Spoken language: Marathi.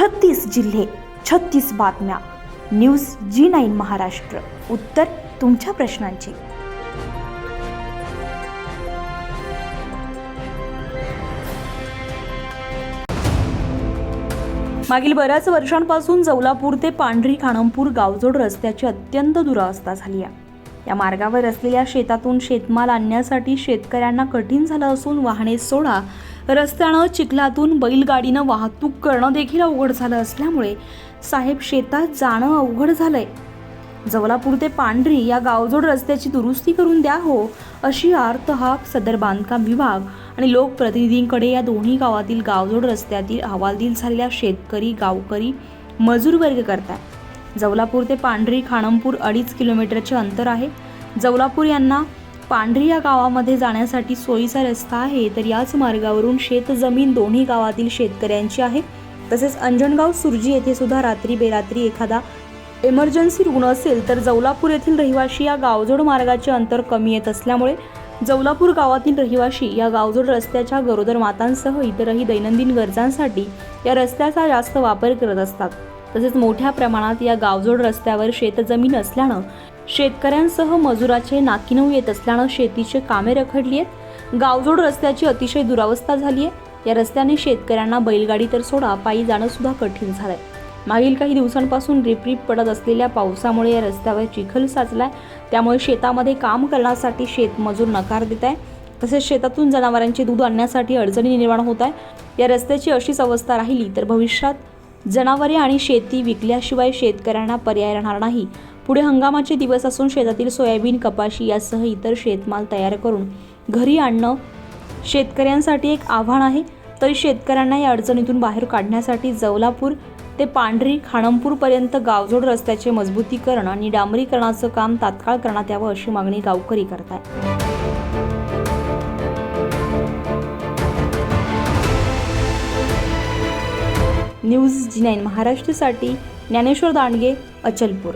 छत्तीस जिल्हे छत्तीस बातम्या. News G nine Maharashtra. उत्तर तुमच्या प्रश्नांची. मागील बऱ्याच वर्षांपासून जवलापूर ते पांढरी खाणमपूर गावजोड रस्त्याची अत्यंत दुरावस्था झाली आहे. या मार्गावर असलेल्या शेतातून शेतमाल आणण्यासाठी शेतकऱ्यांना कठीण झालं असून वाहने सोडा रस्त्यानं चिखलातून बैलगाडीनं वाहतूक करणं देखील अवघड झालं असल्यामुळे साहेब शेतात जाणं अवघड झालंय. जवलापूर ते पांढरी या गावजोड रस्त्याची दुरुस्ती करून द्या हो अशी आर्त हा सदर बांधकाम विभाग आणि लोकप्रतिनिधींकडे या दोन्ही गावातील गावजोड रस्त्यातील हवालदिल झालेल्या शेतकरी गावकरी मजूर वर्ग करताय. जवलापूर ते पांढरी खाणमपूर अडीच किलोमीटरचे अंतर आहे. जवलापूर यांना पांढरी या गावामध्ये जाण्यासाठी सोयीचा रस्ता आहे तर याच मार्गावरून शेतजमीन दोन्ही गावातील शेतकऱ्यांची आहे. तसेच अंजनगाव सुरजी येथे सुद्धा रात्री बेरात्री एखादा इमर्जन्सी रुग्ण असेल तर जवलापूर येथील रहिवाशी या गावजोड मार्गाचे अंतर कमी येत असल्यामुळे जवलापूर गावातील रहिवाशी या गावजोड रस्त्याच्या गरोदर मातांसह इतरही दैनंदिन गरजांसाठी या रस्त्याचा जास्त वापर करत असतात. तसेच मोठ्या प्रमाणात या गावजोड रस्त्यावर शेतजमीन असल्यानं शेतकऱ्यांसह मजुराचे नाकीनऊ येत असल्यानं शेतीचे कामे रखडली आहेत. गावजोड रस्त्याची अतिशय दुरावस्था झाली आहे. या रस्त्याने शेतकऱ्यांना बैलगाडी तर सोडा पायी जाणं सुद्धा कठीण झालंय. मागील काही दिवसांपासून रिपरिप पडत असलेल्या पावसामुळे या रस्त्यावर चिखल साचलाय. त्यामुळे शेतामध्ये काम करण्यासाठी शेतमजूर नकार देत आहे. तसेच शेतातून जनावरांचे दूध आणण्यासाठी अडचणी निर्माण होत आहे या रस्त्याची अशीच अवस्था राहिली तर भविष्यात जनावरे आणि शेती विकल्याशिवाय शेतकऱ्यांना पर्याय राहणार नाही. पुढे हंगामाचे दिवस असून शेतातील सोयाबीन कपाशी यासह इतर शेतमाल तयार करून घरी आणणं शेतकऱ्यांसाठी एक आव्हान आहे. तरी शेतकऱ्यांना या अडचणीतून बाहेर काढण्यासाठी जवलापूर ते पांढरी खाणमपूरपर्यंत गावजोड रस्त्याचे मजबूतीकरण आणि डांबरीकरणाचं काम तात्काळ करण्यात यावं अशी मागणी गावकरी करत आहे न्यूज जी नाईन महाराष्ट्रासाठी ज्ञानेश्वर दांडगे अचलपूर.